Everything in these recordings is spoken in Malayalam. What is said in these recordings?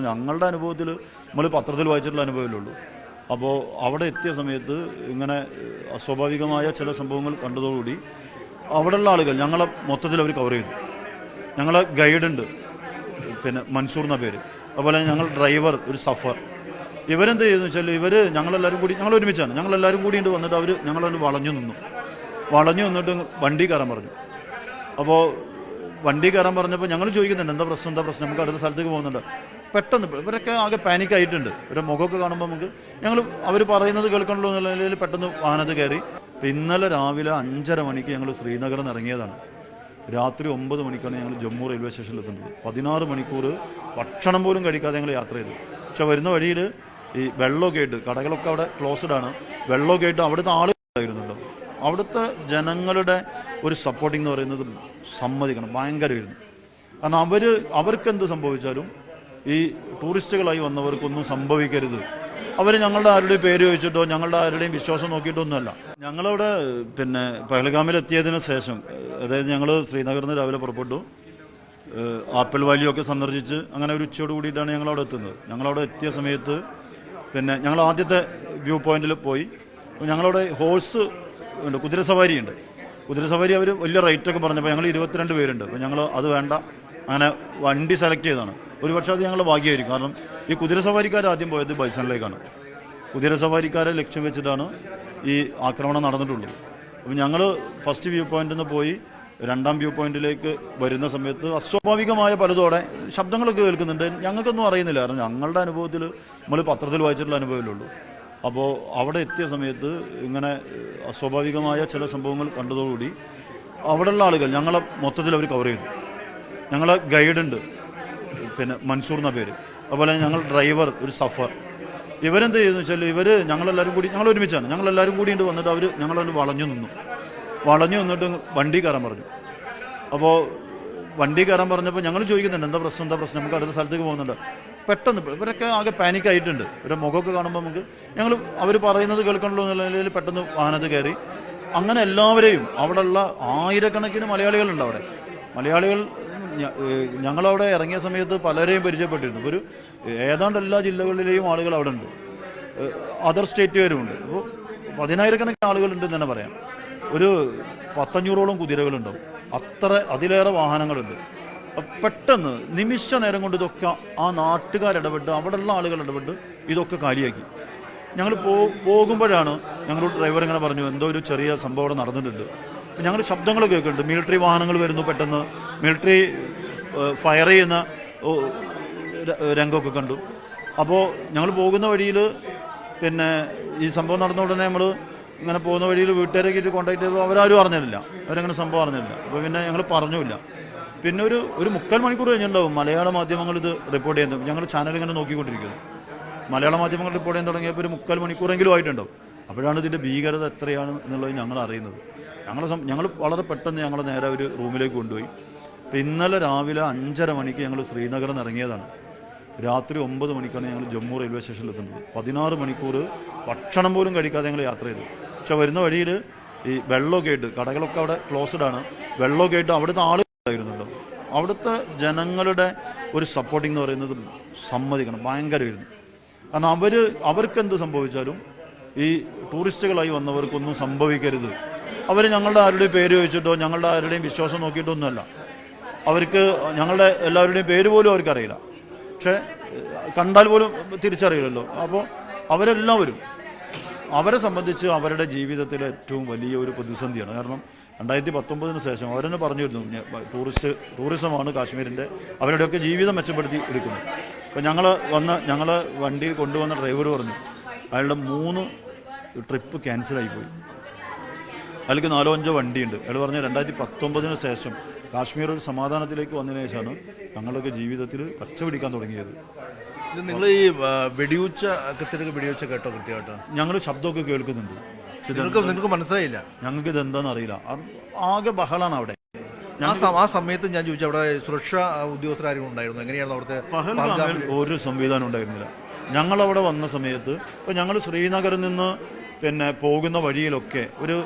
ഞങ്ങളുടെ അനുഭവത്തിൽ നമ്മൾ പത്രത്തിൽ വായിച്ചിട്ടുള്ള അനുഭവമല്ലേ ഉള്ളൂ. അപ്പോൾ അവിടെ എത്തിയ സമയത്ത് ഇങ്ങനെ അസ്വാഭാവികമായ ചില സംഭവങ്ങൾ കണ്ടതോടുകൂടി അവിടെയുള്ള ആളുകൾ ഞങ്ങളെ മൊത്തത്തിൽ അവർ കവർ ചെയ്തു. ഞങ്ങളെ ഗൈഡുണ്ട് പിന്നെ മൻസൂർ എന്ന പേര്. അതുപോലെ ഞങ്ങൾ ഡ്രൈവർ ഒരു സഫർ. ഇവരെന്ത് ചെയ്തെന്ന് വെച്ചാൽ ഇവർ ഞങ്ങളെല്ലാവരും കൂടി ഞങ്ങൾ ഒരുമിച്ചാണ്. ഞങ്ങളെല്ലാവരും കൂടി ഉണ്ട് വന്നിട്ട് അവർ ഞങ്ങളൊന്ന് വളഞ്ഞു നിന്നു. വളഞ്ഞു നിന്നിട്ട് വണ്ടി കയറാൻ പറഞ്ഞു. അപ്പോൾ വണ്ടി കയറാൻ പറഞ്ഞപ്പോൾ ഞങ്ങൾ ചോദിക്കുന്നുണ്ട് എന്താ പ്രശ്നം? എന്താ പ്രശ്നം? നമുക്ക് അടുത്ത സ്ഥലത്തേക്ക് പോകുന്നുണ്ട്. പെട്ടെന്ന് ഇവരൊക്കെ ആകെ പാനിക് ആയിട്ടുണ്ട്. ഇവരുടെ മുഖമൊക്കെ കാണുമ്പോൾ നമുക്ക് ഞങ്ങൾ അവർ പറയുന്നത് കേൾക്കണല്ലോ എന്നുള്ള നിലയിൽ പെട്ടെന്ന് വാഹനത്ത് കയറി. ഇന്നലെ രാവിലെ അഞ്ചര മണിക്ക് ഞങ്ങൾ ശ്രീനഗറിൽ ഇറങ്ങിയതാണ്. രാത്രി ഒമ്പത് മണിക്കാണ് ഞങ്ങൾ ജമ്മു റെയിൽവേ സ്റ്റേഷനിൽ എത്തുന്നത്. പതിനാറ് മണിക്കൂർ ഭക്ഷണം പോലും കഴിക്കാതെ ഞങ്ങൾ യാത്ര ചെയ്തു പക്ഷെ വരുന്ന വഴിയിൽ ഈ വെള്ളമൊക്കെ ആയിട്ട് കടകളൊക്കെ അവിടെ ക്ലോസ്ഡ് ആണ്. വെള്ളമൊക്കെ ആയിട്ട് അവിടുത്തെ ആളുകളുണ്ടായിരുന്നുണ്ടോ അവിടുത്തെ ജനങ്ങളുടെ ഒരു സപ്പോർട്ടിംഗ് എന്ന് പറയുന്നത് സമ്മതിക്കണം. ഭയങ്കരമായിരുന്നു കാരണം അവർ അവർക്ക് എന്ത് സംഭവിച്ചാലും ഈ ടൂറിസ്റ്റുകളായി വന്നവർക്കൊന്നും സംഭവിക്കരുത്. അവർ ഞങ്ങളുടെ ആരുടെയും പേര് ചോദിച്ചിട്ടോ ഞങ്ങളുടെ ആരുടെയും വിശ്വാസം നോക്കിയിട്ടൊന്നുമല്ല. ഞങ്ങളവിടെ പിന്നെ പഹൽഗാമിൽ എത്തിയതിന് ശേഷം അതായത് ഞങ്ങൾ ശ്രീനഗറിൽ നിന്ന് രാവിലെ പുറപ്പെട്ടു. ആപ്പിൾ വാലിയൊക്കെ സന്ദർശിച്ച് അങ്ങനെ ഒരു ഉച്ചയോട് കൂടിയിട്ടാണ് ഞങ്ങളവിടെ എത്തുന്നത്. ഞങ്ങളവിടെ എത്തിയ സമയത്ത് പിന്നെ ഞങ്ങൾ ആദ്യത്തെ വ്യൂ പോയിന്റിൽ പോയി. ഞങ്ങളവിടെ ഹോഴ്സ് ഉണ്ട് കുതിരസവാരി ഉണ്ട്. കുതിരസവാരി അവർ വലിയ റേറ്റൊക്കെ പറഞ്ഞപ്പോൾ ഞങ്ങൾ ഇരുപത്തിരണ്ട് പേരുണ്ട്. അപ്പോൾ ഞങ്ങൾ അത് വേണ്ട അങ്ങനെ വണ്ടി സെലക്ട് ചെയ്തതാണ്. ഒരു പക്ഷേ അത് ഞങ്ങൾ ഭാഗ്യമായിരിക്കും. കാരണം ഈ കുതിരസവാരിക്കാർ ആദ്യം പോയത് ബൈസണിലേക്കാണ്. കുതിരസവാരിക്കാരെ ലക്ഷ്യം വെച്ചിട്ടാണ് ഈ ആക്രമണം നടന്നിട്ടുള്ളത്. അപ്പം ഞങ്ങൾ ഫസ്റ്റ് വ്യൂ പോയിന്റിൽ നിന്ന് പോയി രണ്ടാം വ്യൂ പോയിന്റിലേക്ക് വരുന്ന സമയത്ത് അസ്വാഭാവികമായ പലതോടെ ശബ്ദങ്ങളൊക്കെ കേൾക്കുന്നുണ്ട്. ഞങ്ങൾക്കൊന്നും അറിയുന്നില്ല. കാരണം ഞങ്ങളുടെ അനുഭവത്തിൽ നമ്മൾ പത്രത്തിൽ വായിച്ചിട്ടുള്ള അനുഭവമല്ലേ ഉള്ളൂ അപ്പോൾ അവിടെ എത്തിയ സമയത്ത് ഇങ്ങനെ അസ്വാഭാവികമായ ചില സംഭവങ്ങൾ കണ്ടതോടുകൂടി അവിടെയുള്ള ആളുകൾ ഞങ്ങളെ മൊത്തത്തിൽ അവർ കവർ ചെയ്തു. ഞങ്ങളെ ഗൈഡുണ്ട് പിന്നെ മൻസൂർ എന്ന പേര്. അതുപോലെ ഞങ്ങൾ ഡ്രൈവർ ഒരു സഫർ. ഇവരെന്ത് ചെയ്തെന്ന് വെച്ചാൽ ഇവർ ഞങ്ങളെല്ലാവരും കൂടി ഞങ്ങൾ ഒരുമിച്ചാണ്. ഞങ്ങളെല്ലാവരും കൂടി ഉണ്ട് വന്നിട്ട് അവർ ഞങ്ങളൊന്ന് വളഞ്ഞു നിന്നു. വളഞ്ഞു നിന്നിട്ട് വണ്ടി കയറാൻ പറഞ്ഞു. അപ്പോൾ വണ്ടി കയറാൻ പറഞ്ഞപ്പോൾ ഞങ്ങൾ ചോദിക്കുന്നുണ്ട് എന്താ പ്രശ്നം എന്താ പ്രശ്നം? നമുക്ക് അടുത്ത സ്ഥലത്തേക്ക് പോകുന്നുണ്ട്. പെട്ടെന്ന് ഇവരൊക്കെ ആകെ പാനിക് ആയിട്ടുണ്ട്. ഇവരുടെ മുഖമൊക്കെ കാണുമ്പോൾ നമുക്ക് ഞങ്ങൾ അവർ പറയുന്നത് കേൾക്കണല്ലോ എന്നുള്ള നിലയിൽ പെട്ടെന്ന് വാഹനത്ത് കയറി. അങ്ങനെ എല്ലാവരെയും അവിടെയുള്ള ആയിരക്കണക്കിന് മലയാളികളുണ്ട് അവിടെ. മലയാളികൾ ഞങ്ങളവിടെ ഇറങ്ങിയ സമയത്ത് പലരെയും പരിചയപ്പെട്ടിരുന്നു. ഒരു ഏതാണ്ട് എല്ലാ ജില്ലകളിലെയും ആളുകൾ അവിടെ ഉണ്ട്. അതർ സ്റ്റേറ്റുകാരുമുണ്ട് അപ്പോൾ പതിനായിരക്കണക്കിന് ആളുകളുണ്ട് എന്ന് തന്നെ പറയാം. ഒരു പത്തഞ്ഞൂറോളം കുതിരകളുണ്ടാവും. അത്ര അതിലേറെ വാഹനങ്ങളുണ്ട്. പെട്ടെന്ന് നിമിഷ നേരം കൊണ്ട് ഇതൊക്കെ ആ നാട്ടുകാരിടപെട്ട് അവിടെയുള്ള ആളുകൾ ഇടപെട്ട് ഇതൊക്കെ കാലിയാക്കി. ഞങ്ങൾ പോ പോകുമ്പോഴാണ് ഞങ്ങളോട് ഡ്രൈവർ ഇങ്ങനെ പറഞ്ഞു എന്തോ ഒരു ചെറിയ സംഭവം നടന്നിട്ടുണ്ട്. ഞങ്ങൾ ശബ്ദങ്ങൾ കേൾക്കുന്നുണ്ട്. മിലിറ്ററി വാഹനങ്ങൾ വരുന്നു പെട്ടെന്ന്. മിലിറ്ററി ഫയർ ചെയ്യുന്ന രംഗമൊക്കെ കണ്ടു. അപ്പോൾ ഞങ്ങൾ പോകുന്ന വഴിയിൽ പിന്നെ ഈ സംഭവം നടന്ന ഉടനെ നമ്മൾ ഇങ്ങനെ പോകുന്ന വഴിയിൽ വീട്ടുകാരൊക്കെ ആയിട്ട് കോൺടാക്ട് ചെയ്തപ്പോൾ അവരാരും അറിഞ്ഞില്ല. അവരങ്ങനെ സംഭവം അറിഞ്ഞില്ല. അപ്പോൾ പിന്നെ ഞങ്ങൾ പറഞ്ഞില്ല. പിന്നെ ഒരു ഒരു മുക്കാൽ മണിക്കൂർ കഴിഞ്ഞിട്ടുണ്ടാവും മലയാള മാധ്യമങ്ങൾ ഇത് റിപ്പോർട്ട് ചെയ്യുന്നത് ഞങ്ങൾ ചാനൽ ഇങ്ങനെ നോക്കിക്കൊണ്ടിരിക്കുന്നു. മലയാള മാധ്യമങ്ങൾ റിപ്പോർട്ട് ചെയ്യാൻ തുടങ്ങിയപ്പോൾ ഒരു മുക്കാൽ മണിക്കൂറെങ്കിലും ആയിട്ടുണ്ടാവും. അപ്പോഴാണ് ഇതിന്റെ ഭീകരത എത്രയാണ് എന്നുള്ളത് ഞങ്ങൾ അറിയുന്നത്. ഞങ്ങൾ ഞങ്ങൾ വളരെ പെട്ടെന്ന് ഞങ്ങൾ നേരെ ഒരു റൂമിലേക്ക് കൊണ്ടുപോയി. അപ്പോൾ ഇന്നലെ രാവിലെ അഞ്ചര മണിക്ക് ഞങ്ങൾ ശ്രീനഗറിൽ ഇറങ്ങിയതാണ്. രാത്രി ഒമ്പത് മണിക്കാണ് ഞങ്ങൾ ജമ്മു റെയിൽവേ സ്റ്റേഷനിൽ എത്തുന്നത്. പതിനാറ് മണിക്കൂർ ഭക്ഷണം പോലും കഴിക്കാതെ ഞങ്ങൾ യാത്ര ചെയ്തു. പക്ഷെ വരുന്ന വഴിയിൽ ഈ വെള്ളമൊക്കെ ആയിട്ട് കടകളൊക്കെ അവിടെ ക്ലോസ്ഡ് ആണ്. വെള്ളമൊക്കെ ആയിട്ട് അവിടുത്തെ ആളുകൾ ഉണ്ടായിരുന്നുണ്ടോ അവിടുത്തെ ജനങ്ങളുടെ ഒരു സപ്പോർട്ടിംഗ് എന്ന് പറയുന്നത് സമ്മതിക്കണം ഭയങ്കരമായിരുന്നു കാരണം അവർ അവർക്ക് എന്ത് സംഭവിച്ചാലും ഈ ടൂറിസ്റ്റുകളായി വന്നവർക്കൊന്നും സംഭവിക്കരുത്. അവർ ഞങ്ങളുടെ ആരുടെയും പേര് ചോദിച്ചിട്ടോ ഞങ്ങളുടെ ആരുടെയും വിശ്വാസം നോക്കിയിട്ടൊന്നുമല്ല. അവർക്ക് ഞങ്ങളുടെ എല്ലാവരുടെയും പേര് പോലും അവർക്കറിയില്ല. പക്ഷേ കണ്ടാൽ പോലും തിരിച്ചറിയില്ലല്ലോ. അപ്പോൾ അവരെല്ലാവരും അവരെ സംബന്ധിച്ച് അവരുടെ ജീവിതത്തിലെ ഏറ്റവും വലിയ ഒരു പ്രതിസന്ധിയാണ്. കാരണം രണ്ടായിരത്തി പത്തൊമ്പതിന് ശേഷം അവരെന്നെ പറഞ്ഞിരുന്നു ടൂറിസ്റ്റ് ടൂറിസമാണ് കാശ്മീരിന്റെ അവരുടെയൊക്കെ ജീവിതം മെച്ചപ്പെടുത്തി എടുക്കുന്നത്. അപ്പോൾ ഞങ്ങൾ വന്ന് ഞങ്ങൾ വണ്ടിയിൽ കൊണ്ടുവന്ന ഡ്രൈവർ പറഞ്ഞു അയാളുടെ മൂന്ന് ട്രിപ്പ് ക്യാൻസലായി പോയി അതിലേക്ക് നാലോ അഞ്ചോ വണ്ടിയുണ്ട്. അയാൾ പറഞ്ഞ രണ്ടായിരത്തി പത്തൊമ്പതിന് ശേഷം കാശ്മീർ ഒരു സമാധാനത്തിലേക്ക് വന്നതിന് ശേഷമാണ് ഞങ്ങളൊക്കെ ജീവിതത്തിൽ പച്ച പിടിക്കാൻ തുടങ്ങിയത് നിങ്ങൾ ഈ ആ, വെടിയുച്ച കൃത്യത്തിന് വെടിയുച്ച കേട്ടോ കൃത്യമായിട്ട്? ഞങ്ങൾ ശബ്ദമൊക്കെ കേൾക്കുന്നുണ്ട്. നിങ്ങൾക്ക് നിങ്ങൾക്ക് മനസ്സിലായില്ല? ഞങ്ങൾക്ക് ഇത് എന്താണെന്ന് അറിയില്ല ആകെ ബഹളാണ് അവിടെ. ആ സമയത്ത് ഞാൻ ചോദിച്ചു അവിടെ സുരക്ഷാ ഉദ്യോഗസ്ഥരാരും ഉണ്ടായിരുന്നു? എങ്ങനെയായിരുന്നു അവിടുത്തെ ഒരു സംവിധാനം ഉണ്ടായിരുന്നില്ല. ഞങ്ങളവിടെ വന്ന സമയത്ത് ഇപ്പം ഞങ്ങൾ ശ്രീനഗറിൽ നിന്ന് പിന്നെ പോകുന്ന വഴിയിലൊക്കെ ഒരു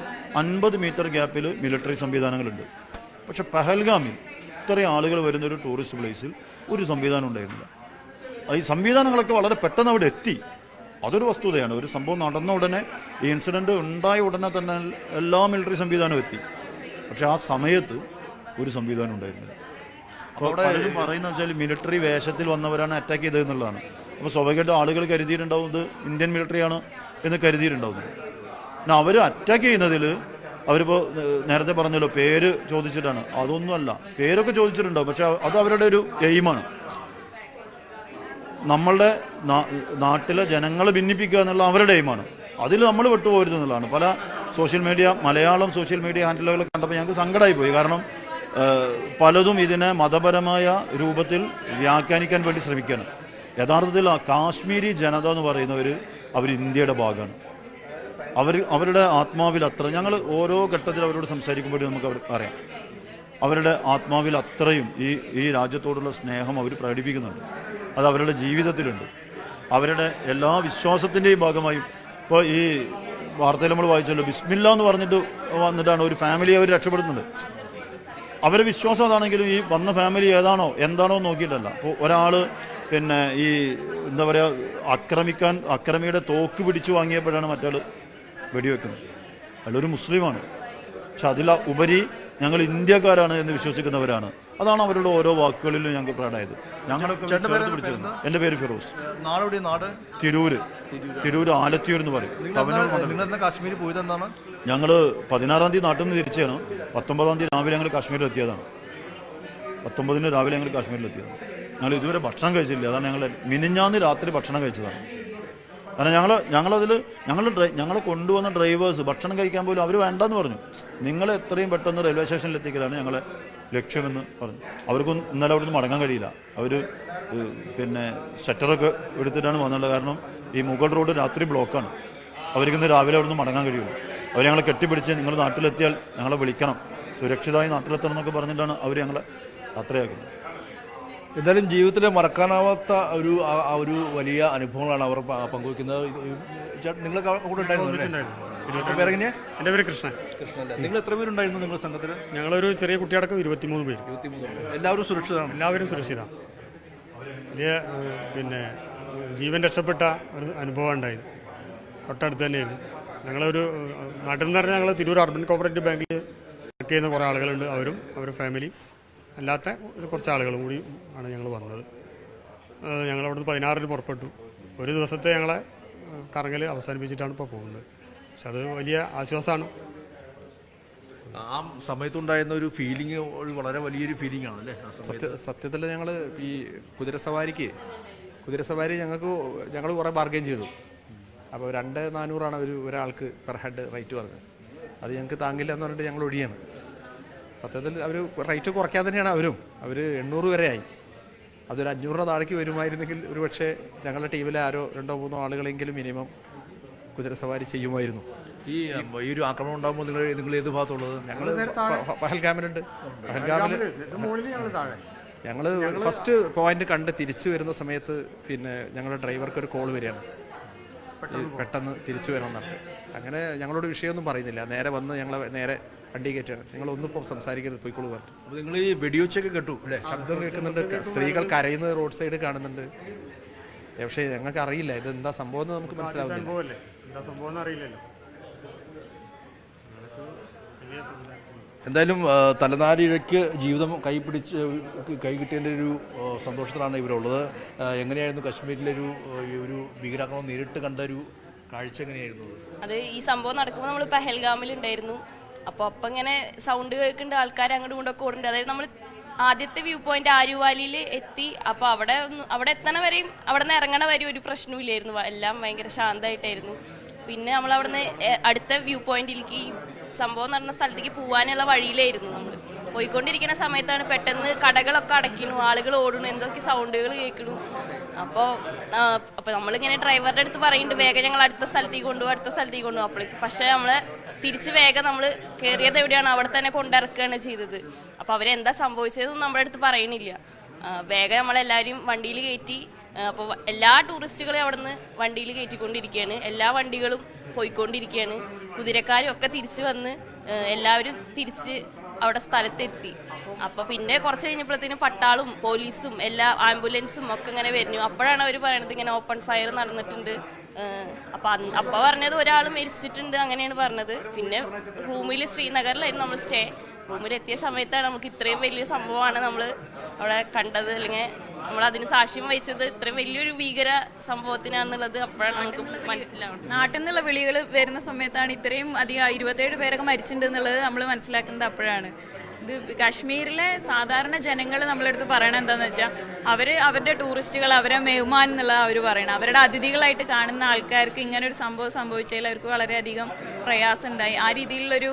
അൻപത് മീറ്റർ ഗ്യാപ്പിൽ മിലിറ്ററി സംവിധാനങ്ങളുണ്ട്. പക്ഷെ പഹൽഗാമിൽ ഇത്രയും ആളുകൾ വരുന്ന ഒരു ടൂറിസ്റ്റ് പ്ലേസിൽ ഒരു സംവിധാനം ഉണ്ടായിരുന്നില്ല. ഈ സംവിധാനങ്ങളൊക്കെ വളരെ പെട്ടെന്ന് അവിടെ എത്തി. അതൊരു വസ്തുതയാണ്. ഒരു സംഭവം നടന്ന ഉടനെ ഈ ഇൻസിഡന്റ് ഉണ്ടായ ഉടനെ തന്നെ എല്ലാ മിലിറ്ററി സംവിധാനവും എത്തി. പക്ഷെ ആ സമയത്ത് ഒരു സംവിധാനം ഉണ്ടായിരുന്നില്ല. അപ്പോൾ അവിടെ പറയുന്നത് വെച്ചാൽ മിലിറ്ററി വേഷത്തിൽ വന്നവരാണ് അറ്റാക്ക് ചെയ്തത് എന്നുള്ളതാണ് അപ്പോൾ സ്വാഭാവികമായിട്ടും ആളുകൾ കരുതിയിട്ടുണ്ടാവും ഇത് ഇന്ത്യൻ മിലിറ്ററിയാണ് എന്ന് കരുതിയിട്ടുണ്ടാവും പിന്നെ അവർ അറ്റാക്ക് ചെയ്യുന്നതിൽ അവരിപ്പോൾ നേരത്തെ പറഞ്ഞല്ലോ പേര് ചോദിച്ചിട്ടാണ്. അതൊന്നുമല്ല. പേരൊക്കെ ചോദിച്ചിട്ടുണ്ടാവും. പക്ഷെ അത് അവരുടെ ഒരു എയിമാണ്. നമ്മളുടെ നാട്ടിലെ ജനങ്ങളെ ഭിന്നിപ്പിക്കുക എന്നുള്ള അവരുടെ എയിമാണ്. അതിൽ നമ്മൾ വിട്ടുപോകരുത് എന്നുള്ളതാണ്. പല social media Malayalam social media ഹാൻഡിലുകൾ കണ്ടപ്പോൾ ഞങ്ങൾക്ക് സങ്കടമായി പോയി കാരണം പലതും ഇതിനെ മതപരമായ രൂപത്തിൽ വ്യാഖ്യാനിക്കാൻ വേണ്ടി ശ്രമിക്കുകയാണ്. യഥാർത്ഥത്തിൽ ആ കാശ്മീരി ജനത എന്ന് പറയുന്നവർ അവർ ഇന്ത്യയുടെ ഭാഗമാണ്. അവർ അവരുടെ ആത്മാവിൽ അത്ര ഞങ്ങൾ ഓരോ ഘട്ടത്തിൽ അവരോട് സംസാരിക്കുമ്പോഴും നമുക്ക് അവർ അറിയാം. അവരുടെ ആത്മാവിൽ അത്രയും ഈ ഈ രാജ്യത്തോടുള്ള സ്നേഹം അവർ പ്രകടിപ്പിക്കുന്നുണ്ട്. അത് അവരുടെ ജീവിതത്തിലുണ്ട്. അവരുടെ എല്ലാ വിശ്വാസത്തിന്റെയും ഭാഗമായും ഇപ്പോൾ ഈ വാർത്തയിൽ നമ്മൾ വായിച്ചല്ലോ ബിസ്മില്ല എന്ന് പറഞ്ഞിട്ട് വന്നിട്ടാണ് ഒരു ഫാമിലി അവർ രക്ഷപ്പെടുന്നത്. അവരെ വിശ്വാസം അതാണെങ്കിലും ഈ വന്ന ഫാമിലി ഏതാണോ എന്താണോ നോക്കിയിട്ടല്ല. അപ്പോൾ ഒരാൾ പിന്നെ ഈ എന്താ പറയുക ആക്രമിക്കാൻ അക്രമിയുടെ തോക്ക് പിടിച്ചു വാങ്ങിയപ്പോഴാണ് മറ്റാൾ വെടിവെക്കുന്നത്. അയാളൊരു മുസ്ലിമാണ്. പക്ഷെ അതിൽ ഉപരി ഞങ്ങൾ ഇന്ത്യക്കാരാണ് എന്ന് വിശ്വസിക്കുന്നവരാണ്. അതാണ് അവരുടെ ഓരോ വാക്കുകളിലും ഞങ്ങൾക്ക് പ്രകടമായത്. ഞങ്ങളൊക്കെ ചേർത്ത് പിടിച്ചത് എന്റെ പേര് ഫിറോസ്. നാട്? തിരൂര്. തിരൂര്. ആലത്തിയൂർ എന്ന് പറയും. തവനൂർ മണ്ഡലം കാശ്മീരിൽ പോയത് എന്താണ്? ഞങ്ങൾ പതിനാറാം തീയതി നാട്ടിൽ നിന്ന് തിരിച്ചാണ് പത്തൊമ്പതാം തീയതി രാവിലെ ഞങ്ങൾ കാശ്മീരിൽ എത്തിയതാണ്. പത്തൊമ്പതിന് രാവിലെ ഞങ്ങൾ കാശ്മീരിൽ എത്തിയതാണ്. ഞങ്ങൾ ഇതുവരെ ഭക്ഷണം കഴിച്ചില്ല. അതാണ് ഞങ്ങൾ മിനിഞ്ഞാന്ന് രാത്രി ഭക്ഷണം കഴിച്ചതാണ്. കാരണം ഞങ്ങൾ ഞങ്ങളതിൽ ഞങ്ങൾ ഡ്രൈ ഞങ്ങളെ കൊണ്ടുവന്ന ഡ്രൈവേഴ്സ് ഭക്ഷണം കഴിക്കാൻ പോലും അവർ വേണ്ടെന്ന് പറഞ്ഞു. നിങ്ങൾ എത്രയും പെട്ടെന്ന് റെയിൽവേ സ്റ്റേഷനിൽ എത്തിക്കലാണ് ഞങ്ങളെ ലക്ഷ്യമെന്ന് പറഞ്ഞു. അവർക്കൊന്നും ഇന്നലെ അവിടെ നിന്ന് മടങ്ങാൻ കഴിയില്ല. അവർ പിന്നെ ഷട്ടറൊക്കെ എടുത്തിട്ടാണ് വന്നുള്ളത് കാരണം ഈ മുഗൾ റോഡ് രാത്രി ബ്ലോക്കാണ്. അവർക്കിന്ന് രാവിലെ അവിടെ നിന്ന് മടങ്ങാൻ കഴിയുള്ളൂ. അവർ ഞങ്ങളെ കെട്ടിപ്പിടിച്ച് നിങ്ങൾ നാട്ടിലെത്തിയാൽ ഞങ്ങളെ വിളിക്കണം. സുരക്ഷിതമായി നാട്ടിലെത്തണം എന്നൊക്കെ പറഞ്ഞിട്ടാണ് അവർ ഞങ്ങളെ യാത്രയാക്കുന്നത്. എന്തായാലും ജീവിതത്തിലെ മറക്കാനാവാത്ത ഒരു ഒരു വലിയ അനുഭവങ്ങളാണ് അവർ പങ്കുവയ്ക്കുന്നത് നിങ്ങളൊക്കെ കൂടെ ഉണ്ടായിരുന്നു പേരെങ്ങനെയാ എന്റെ പേര് കൃഷ്ണൻ. കൃഷ്ണൻ നിങ്ങൾ എത്ര പേരുണ്ടായിരുന്നു നിങ്ങളുടെ സംഘത്തിൽ ഞങ്ങളൊരു ചെറിയ കുട്ടിയടക്കം ഇരുപത്തിമൂന്ന് പേര്. എല്ലാവരും സുരക്ഷിതമാണ് എല്ലാവരും സുരക്ഷിതമാണ് വലിയ പിന്നെ ജീവൻ രക്ഷപ്പെട്ട ഒരു അനുഭവം ഉണ്ടായത്. തൊട്ടടുത്ത് തന്നെയായിരുന്നു. ഞങ്ങളൊരു നാട്ടിൽ നിന്ന് പറഞ്ഞാൽ ഞങ്ങൾ തിരൂർ അർബൻ കോപ്പറേറ്റീവ് ബാങ്കിൽ വർക്ക് ചെയ്യുന്ന കുറേ ആളുകളുണ്ട്. അവരും അവരുടെ ഫാമിലി അല്ലാത്ത കുറച്ച് ആളുകളും കൂടി ആണ് ഞങ്ങൾ വന്നത്. ഞങ്ങളവിടുന്ന് പതിനാറിന് പുറപ്പെട്ടു. ഒരു ദിവസത്തെ ഞങ്ങളെ കറങ്ങൽ അവസാനിപ്പിച്ചിട്ടാണ് ഇപ്പോൾ പോകുന്നത്. പക്ഷെ അത് വലിയ ആശ്വാസമാണ്. ആ സമയത്തുണ്ടായിരുന്ന ഒരു ഫീലിംഗ് വളരെ വലിയൊരു ഫീലിംഗ് ആണ് അല്ലേ സത്യ സത്യത്തിൽ ഞങ്ങൾ ഈ കുതിരസവാരിക്ക് കുതിരസവാരി ഞങ്ങൾക്ക് ഞങ്ങൾ കുറേ ബാർഗെയിൻ ചെയ്തു. അപ്പോൾ രണ്ട് നാനൂറാണ് ഒരു ഒരാൾക്ക് പെർ ഹെഡ് റേറ്റ് പറഞ്ഞത്. അത് ഞങ്ങൾക്ക് താങ്ങില്ല എന്ന് പറഞ്ഞിട്ട് ഞങ്ങൾ ഒഴിയാണ്. സത്യത്തിൽ അവർ റേറ്റ് കുറയ്ക്കാൻ തന്നെയാണ് അവരും. അവർ എണ്ണൂറ് വരെ ആയി. അതൊരു അഞ്ഞൂറ് താഴേക്ക് വരുമായിരുന്നെങ്കിൽ ഒരു പക്ഷേ ഞങ്ങളുടെ ടീമിലെ ആരോ രണ്ടോ മൂന്നോ ആളുകളെങ്കിലും മിനിമം കുതിരസവാരി ചെയ്യുമായിരുന്നു. ഈ ഈ ഒരു ആക്രമണം ഉണ്ടാകുമ്പോൾ നിങ്ങൾ നിങ്ങൾ ഏത് ഭാഗത്തുള്ളത് ഞങ്ങൾ പഹൽഗാമിലുണ്ട്. പഹൽഗാമിൽ ഞങ്ങൾ ഫസ്റ്റ് പോയിന്റ് കണ്ട് തിരിച്ചു വരുന്ന സമയത്ത് പിന്നെ ഞങ്ങളുടെ ഡ്രൈവർക്ക് ഒരു കോൾ വരികയാണ്. പെട്ടെന്ന് തിരിച്ചു വരണം എന്നിട്ട് അങ്ങനെ ഞങ്ങളോട് വിഷയമൊന്നും പറയുന്നില്ല. നേരെ വന്ന് ഞങ്ങൾ നേരെ വണ്ടി കയറ്റാണ് നിങ്ങൾ ഒന്നും ഇപ്പോൾ സംസാരിക്കരുത് പോയിക്കോളൂ പറഞ്ഞു അപ്പോൾ നിങ്ങൾ ഈ വെടിയൊച്ചൊക്കെ കേട്ടു അല്ലേ? ശബ്ദം കേൾക്കുന്നുണ്ട്. സ്ത്രീകൾ കരയുന്നത് റോഡ് സൈഡ് കാണുന്നുണ്ട്. പക്ഷേ ഞങ്ങൾക്ക് അറിയില്ല. ഇത് എന്താ സംഭവം എന്ന് നമുക്ക് മനസ്സിലാവില്ല എന്താ സംഭവം എന്ന് അറിയില്ലല്ലോ. എന്തായാലും തലനാരിഴയ്ക്ക് ജീവിതം കൈ പിടിച്ച് കൈ കിട്ടിയതിന്റെ ഒരു സന്തോഷത്തിലാണ് ഇവരുള്ളത്. എങ്ങനെയായിരുന്നു കശ്മീരിലെ ഒരു ഒരു ഭീകരാക്രമണം നേരിട്ട് കണ്ട ഒരു കാഴ്ച എങ്ങനെയായിരുന്നു അത്? അത് ഈ സംഭവം നടക്കുമ്പോൾ നമ്മൾ പെഹൽഗാമിൽ ഉണ്ടായിരുന്നു അപ്പോൾ അപ്പം ഇങ്ങനെ സൗണ്ട് കേൾക്കേണ്ട ആൾക്കാർ അങ്ങോട്ടും ഇങ്ങോട്ടൊക്കെ ഓടുന്നുണ്ട്. അതായത് നമ്മൾ ആദ്യത്തെ വ്യൂ പോയിന്റ് ആരുവാലിയിൽ എത്തി. അപ്പോൾ അവിടെ അവിടെ എത്തണ വരെയും അവിടെ നിന്ന് ഇറങ്ങണ വരെയും ഒരു പ്രശ്നമില്ലായിരുന്നു എല്ലാം ഭയങ്കര ശാന്തമായിട്ടായിരുന്നു. പിന്നെ നമ്മൾ അവിടെ നിന്ന് അടുത്ത വ്യൂ പോയിന്റിലേക്ക് ഈ സംഭവം നടന്ന സ്ഥലത്തേക്ക് പോകാനുള്ള വഴിയിലായിരുന്നു നമ്മൾ. പോയിക്കൊണ്ടിരിക്കുന്ന സമയത്താണ് പെട്ടെന്ന് കടകളൊക്കെ അടയ്ക്കണു ആളുകൾ ഓടണു എന്തൊക്കെ സൗണ്ടുകൾ കേൾക്കണു. അപ്പോൾ അപ്പോൾ നമ്മളിങ്ങനെ ഡ്രൈവറുടെ അടുത്ത് പറയുന്നുണ്ട് വേഗം ഞങ്ങൾ അടുത്ത സ്ഥലത്തേക്ക് കൊണ്ടുപോകും അടുത്ത സ്ഥലത്തേക്ക് കൊണ്ടുപോകും അപ്പോഴേക്ക് പക്ഷേ നമ്മൾ തിരിച്ച് വേഗം നമ്മൾ കയറിയത് എവിടെയാണ്? അവിടെ തന്നെ കൊണ്ടിറക്കുകയാണ് ചെയ്തത്. അപ്പോൾ അവരെന്താ സംഭവിച്ചതെന്നും നമ്മുടെ അടുത്ത് പറയണില്ല. വേഗം നമ്മളെല്ലാവരും വണ്ടിയിൽ കയറ്റി അപ്പോൾ എല്ലാ ടൂറിസ്റ്റുകളെയും അവിടെ നിന്ന് വണ്ടിയിൽ കയറ്റിക്കൊണ്ടിരിക്കുകയാണ്. എല്ലാ വണ്ടികളും പോയിക്കൊണ്ടിരിക്കുകയാണ്. കുതിരക്കാരും ഒക്കെ തിരിച്ച് വന്ന് എല്ലാവരും തിരിച്ച് അവിടെ സ്ഥലത്തെത്തി. അപ്പൊ പിന്നെ കുറച്ച് കഴിഞ്ഞപ്പോഴത്തേനും പട്ടാളും പോലീസും എല്ലാ ആംബുലൻസും ഒക്കെ ഇങ്ങനെ വരുന്നു. അപ്പോഴാണ് അവർ പറയണത് ഇങ്ങനെ ഓപ്പൺ ഫയർ നടന്നിട്ടുണ്ട്. അപ്പൊ അപ്പ പറഞ്ഞത് ഒരാൾ മരിച്ചിട്ടുണ്ട് അങ്ങനെയാണ് പറഞ്ഞത്. പിന്നെ റൂമിൽ ശ്രീനഗറിലായിരുന്നു നമ്മൾ സ്റ്റേ. റൂമിൽ എത്തിയ സമയത്താണ് നമുക്ക് ഇത്രയും വലിയ സംഭവമാണ് നമ്മൾ അവിടെ കണ്ടത്. അല്ലെങ്കിൽ നമ്മൾ അതിന് സാക്ഷ്യം വഹിച്ചത് ഇത്രയും വലിയൊരു ഭീകര സംഭവത്തിനാന്നുള്ളത് അപ്പോഴാണ് നമുക്ക് മനസ്സിലാവുന്നത്. നാട്ടിൽ നിന്നുള്ള വിളികൾ വരുന്ന സമയത്താണ് ഇത്രയും അധികം ഇരുപത്തേഴ് പേരൊക്കെ മരിച്ചിട്ടുണ്ട് എന്നുള്ളത് നമ്മൾ മനസ്സിലാക്കുന്നത് അപ്പോഴാണ്. ഇത് കാശ്മീരിലെ സാധാരണ ജനങ്ങൾ നമ്മളെടുത്ത് പറയണത് എന്താണെന്ന് വെച്ചാൽ അവർ അവരുടെ ടൂറിസ്റ്റുകൾ അവരെ മെഹ്മാൻ എന്നുള്ളത് അവർ പറയണം അവരുടെ അതിഥികളായിട്ട് കാണുന്ന ആൾക്കാർക്ക് ഇങ്ങനെ ഒരു സംഭവം സംഭവിച്ചതിൽ അവർക്ക് വളരെയധികം പ്രയാസം ഉണ്ടായി ആ രീതിയിലുള്ളൊരു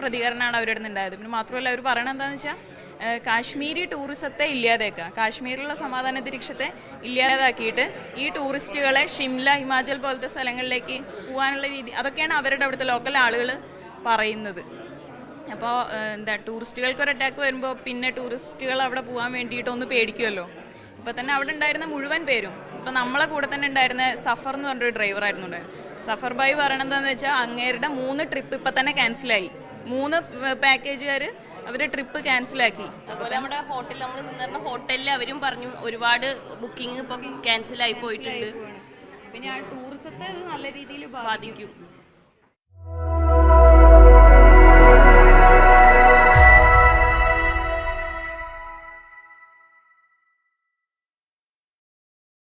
പ്രതികരണമാണ് അവരുടെ ഉണ്ടായത് പിന്നെ മാത്രമല്ല അവർ പറയണത് എന്താണെന്ന് വെച്ചാൽ കാശ്മീരി ടൂറിസത്തെ ഇല്ലാതാക്കുക കാശ്മീരിലുള്ള സമാധാന അന്തരീക്ഷത്തെ ഇല്ലാതാക്കിയിട്ട് ഈ ടൂറിസ്റ്റുകളെ ഷിംല ഹിമാചൽ പോലത്തെ സ്ഥലങ്ങളിലേക്ക് പോകാനുള്ള രീതി അതൊക്കെയാണ് അവരുടെ അവിടുത്തെ ലോക്കൽ ആളുകൾ പറയുന്നത്. അപ്പോൾ എന്താ ടൂറിസ്റ്റുകൾക്ക് ഒരു അറ്റാക്ക് വരുമ്പോൾ പിന്നെ ടൂറിസ്റ്റുകൾ അവിടെ പോകാൻ വേണ്ടിയിട്ട് ഒന്ന് പേടിക്കുമല്ലോ ഇപ്പം തന്നെ അവിടെ ഉണ്ടായിരുന്ന മുഴുവൻ പേരും ഇപ്പം നമ്മളെ കൂടെ തന്നെ ഉണ്ടായിരുന്ന സഫർ എന്ന് പറഞ്ഞൊരു ഡ്രൈവറായിരുന്നു ഉണ്ടായിരുന്നത് സഫർ ബായി പറയണതെന്ന് വെച്ചാൽ അങ്ങേരുടെ മൂന്ന് ട്രിപ്പ് ഇപ്പം തന്നെ ക്യാൻസലായി മൂന്ന് പാക്കേജുകാർ അവരുടെ ട്രിപ്പ് ക്യാൻസലാക്കി അതുപോലെ നമ്മുടെ ഹോട്ടലിൽ നമ്മൾ നിന്നിരുന്ന ഹോട്ടലിൽ അവരും പറഞ്ഞു ഒരുപാട് ബുക്കിംഗ് ഇപ്പൊ ക്യാൻസലായി പോയിട്ടുണ്ട്. പിന്നെ ആ ടൂറിസത്തെ നല്ല രീതിയിൽ ബാധിക്കും.